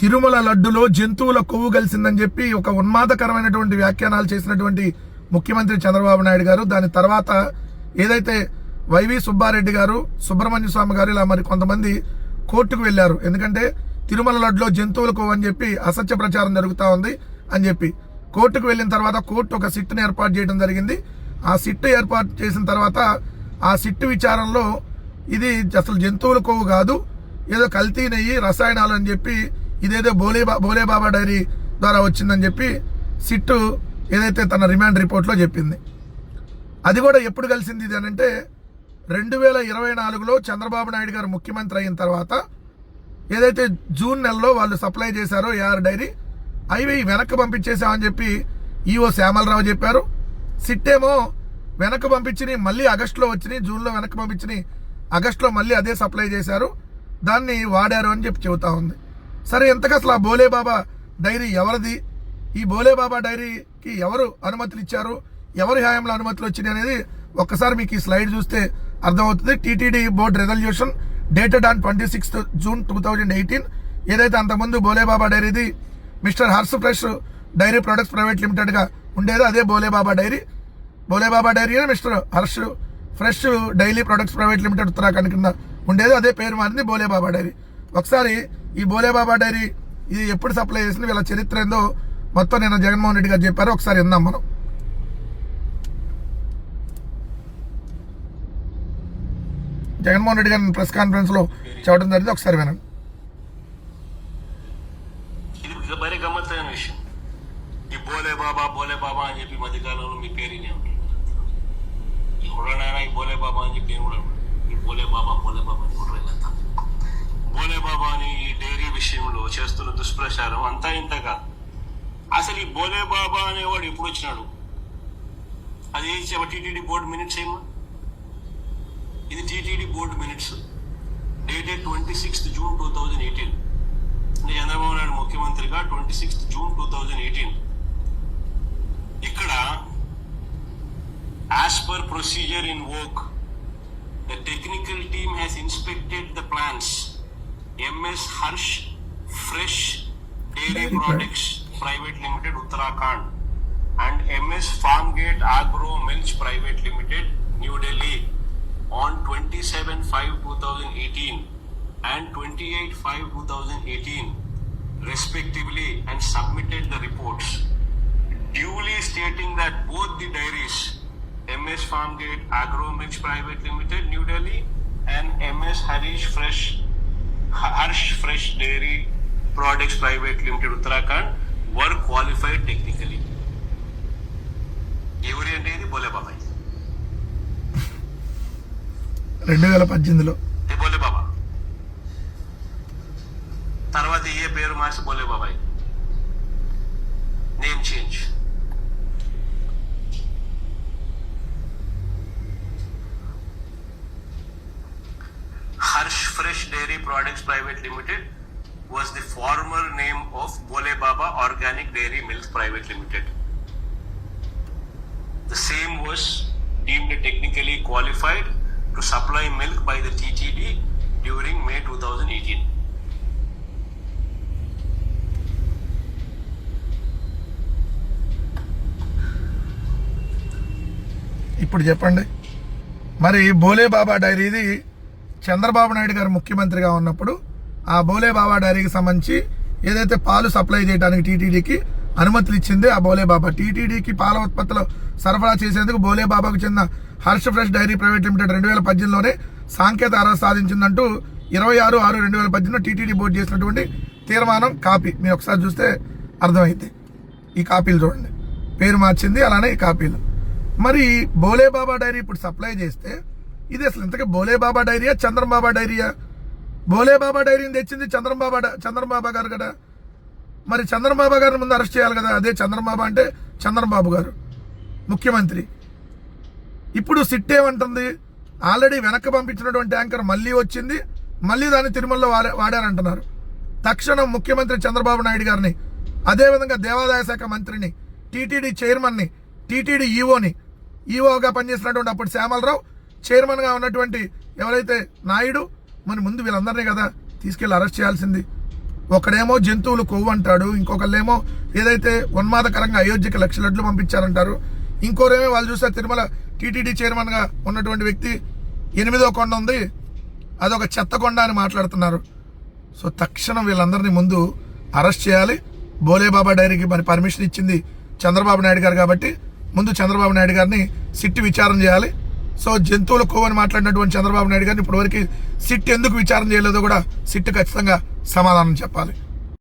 తిరుమల లడ్డులో జంతువుల కొవ్వు కలిసిందని చెప్పి ఒక ఉన్మాదకరమైనటువంటి వ్యాఖ్యానాలు చేసినటువంటి ముఖ్యమంత్రి చంద్రబాబు నాయుడు గారు. దాని తర్వాత ఏదైతే వైవి సుబ్బారెడ్డి గారు సుబ్రహ్మణ్య స్వామి గారు ఇలా మరి కొంతమంది కోర్టుకు వెళ్ళారు ఎందుకంటే తిరుమల లడ్డులో జంతువుల కొవ్వు అని చెప్పి అసత్య ప్రచారం జరుగుతూ ఉంది అని చెప్పి. కోర్టుకు వెళ్ళిన తర్వాత కోర్టు ఒక సిట్ను ఏర్పాటు చేయడం జరిగింది. ఆ సిట్టు ఏర్పాటు చేసిన తర్వాత ఆ సిట్టు విచారంలో ఇది అసలు జంతువుల కొవ్వు కాదు ఏదో కల్తీ నెయ్యి రసాయనాలు అని చెప్పి ఇదేదో బోలే బోలేబాబా డైరీ ద్వారా వచ్చిందని చెప్పి సిట్టు ఏదైతే తన రిమాండ్ రిపోర్ట్లో చెప్పింది. అది కూడా ఎప్పుడు కలిసింది ఇది అని అంటే రెండు వేల ఇరవై నాలుగులో చంద్రబాబు నాయుడు గారు ముఖ్యమంత్రి అయిన తర్వాత ఏదైతే జూన్ నెలలో వాళ్ళు సప్లై చేశారో ఏఆర్ డైరీ అవి వెనక్కి పంపించేసామని చెప్పి ఈఓ శ్యామలరావు చెప్పారు. సిట్టేమో వెనక్కి పంపించిని మళ్ళీ ఆగస్టులో వచ్చినాయి జూన్లో వెనక్కి పంపించిని ఆగస్టులో మళ్ళీ అదే సప్లై చేశారు. దాన్ని వాడారు అని చెప్పి చెబుతా ఉంది. సరే ఎంతకు అసలు ఆ బోలేబాబా డైరీ ఎవరిది? ఈ బోలేబాబా డైరీకి ఎవరు అనుమతులు ఇచ్చారు? ఎవరి హయాంలో అనుమతులు వచ్చినాయి అనేది ఒక్కసారి మీకు ఈ స్లైడ్ చూస్తే అర్థమవుతుంది. TTD board resolution dated on twenty sixth June two thousand eighteen. ఏదైతే అంతకుముందు Bhole Baba డైరీది mister Harsh fresh dairy products private లిమిటెడ్గా ఉండేదో అదే Bholebaba dairy. Bholebaba dairy mister Harsh fresh daily products private limited Uttarakhand కింద ఉండేది అదే పేరు మారింది బోలేబాబా డైరీ. ఒకసారి ఈ బోలే బాబా డైరీ ఇది ఎప్పుడు సప్లై చేసింది వీళ్ళ చరిత్ర ఏందో మొత్తం నేను జగన్మోహన్ రెడ్డి గారు చెప్పారు ఒకసారి విందాం మనం. జగన్మోహన్ రెడ్డి గారిని ప్రెస్ కాన్ఫరెన్స్లో చెప్పడం జరిగింది ఒకసారి వినండి. ఇది గమ్మత్తైన విషయం. ఈ బోలే బాబా బోలే బాబా అని చెప్పి ఈ మధ్యకాలంలో మీ పేరు వినే ఉంటుంది ఈ బోలే బాబా అని చెప్పి నేను కూడా ఈ బోలే బాబా బోలే బాబా అని కూడా వెళ్ళొద్దా బోలే బాబా అని ఈ డైరీ విషయంలో చేస్తున్న దుష్ప్రచారం అంతా ఇంత కాదు అసలు ఈ బోలే బాబా అనేవాడు ఎప్పుడు వచ్చినాడు? అది టీటీడీ బోర్డు మినిట్స్ ఏమో? ఇది TTD board minutes. Dated twenty sixth June two thousand eighteen. అంటే చంద్రబాబు నాయుడు ముఖ్యమంత్రిగా twenty sixth June two thousand eighteen. ఇక్కడ as per procedure in work the technical team has inspected the plans MS Harsh fresh dairy Dairy products private limited Uttarakhand and MS farm gate agro milch private limited New Delhi on 27 5 2018 and 28 5 2018 respectively and submitted the reports duly stating that both the dairies ms farmgate agro milk private limited new delhi and ms harish fresh Harsh fresh dairy products private limited Uttarakhand work qualified technically ఎవరి అంటే ఇది? బోలే బాబాయ్ రెండు వేల పద్దెనిమిదిలో. బోలే బాబా తర్వాత ఏ పేరు మార్చి బోలే బాబాయ్ name change Harsh fresh dairy products private was the former name of Bole Baba Organic Dairy Milk Private Limited. The same was deemed technically qualified to supply milk by the TTD during May 2018. ఇప్పుడు చెప్పండి మరి బోలే బాబా డైరీది చంద్రబాబు నాయుడు గారు ముఖ్యమంత్రిగా ఉన్నప్పుడు ఆ బోలే బాబా డైరీకి సంబంధించి ఏదైతే పాలు సప్లై చేయడానికి టీటీడీకి అనుమతులు ఇచ్చింది ఆ బోలే బాబా. టీటీడీకి పాల ఉత్పత్తులు సరఫరా చేసేందుకు బోలే బాబాకు చెందిన Harsha fresh dairy private limited రెండు వేల పద్దెనిమిదిలోనే సాంకేతిక అర్హత సాధించిందంటూ ఇరవై ఆరు ఆరు రెండు వేల పద్దెనిమిదిలో టీటీడీ బోర్డు చేసినటువంటి తీర్మానం కాపీ. మీరు ఒకసారి చూస్తే అర్థమైంది. ఈ కాపీలు చూడండి. పేరు మార్చింది అలానే ఈ కాపీలు. మరి బోలే బాబా డైరీ ఇప్పుడు సప్లై చేస్తే ఇది అసలు ఇంతకీ బోలేబాబా డైరీయా చంద్రబాబా డైరీయా? బోలేబాబా డైరీని తెచ్చింది చంద్రంబాబా చంద్రంబాబా గారు కదా. మరి చంద్రబాబు గారిని ముందు అరెస్ట్ చేయాలి కదా అదే చంద్రబాబు అంటే చంద్రబాబు గారు ముఖ్యమంత్రి. ఇప్పుడు సిట్ ఏమంటుంది? ఆల్రెడీ వెనక్కి పంపించినటువంటి యాంకర్ మళ్ళీ వచ్చింది మళ్ళీ దాన్ని తిరుమలలో వాడే వాడారంటున్నారు. తక్షణం ముఖ్యమంత్రి చంద్రబాబు నాయుడు గారిని అదేవిధంగా దేవాదాయ శాఖ మంత్రిని టీటీడీ చైర్మన్ని టీటీడీ ఈఓని ఈఓగా పనిచేసినటువంటి అప్పుడు శ్యామలరావు చైర్మన్గా ఉన్నటువంటి ఎవరైతే నాయుడు మరి ముందు వీళ్ళందరినీ కదా తీసుకెళ్ళి అరెస్ట్ చేయాల్సింది. ఒకడేమో జంతువులు కొవ్వు అంటాడు ఇంకొకళ్ళేమో ఏదైతే ఉన్మాదకరంగా అయోధ్యకి లక్ష లడ్లు పంపించారంటారు. ఇంకోరేమో వాళ్ళు చూస్తే తిరుమల టీటీడీ చైర్మన్గా ఉన్నటువంటి వ్యక్తి ఎనిమిదో కొండ ఉంది అదొక చెత్త కొండ అని మాట్లాడుతున్నారు. సో తక్షణం వీళ్ళందరినీ ముందు అరెస్ట్ చేయాలి. బోలేబాబా డైరీకి మరి పర్మిషన్ ఇచ్చింది చంద్రబాబు నాయుడు గారు కాబట్టి ముందు చంద్రబాబు నాయుడు గారిని సిట్టి విచారణ చేయాలి. సో జంతువుల కోవని మాట్లాడినటువంటి చంద్రబాబు నాయుడు గారిని ఇప్పటివరకు సిట్ ఎందుకు విచారణ చేయలేదో కూడా సిట్ ఖచ్చితంగా సమాధానం చెప్పాలి.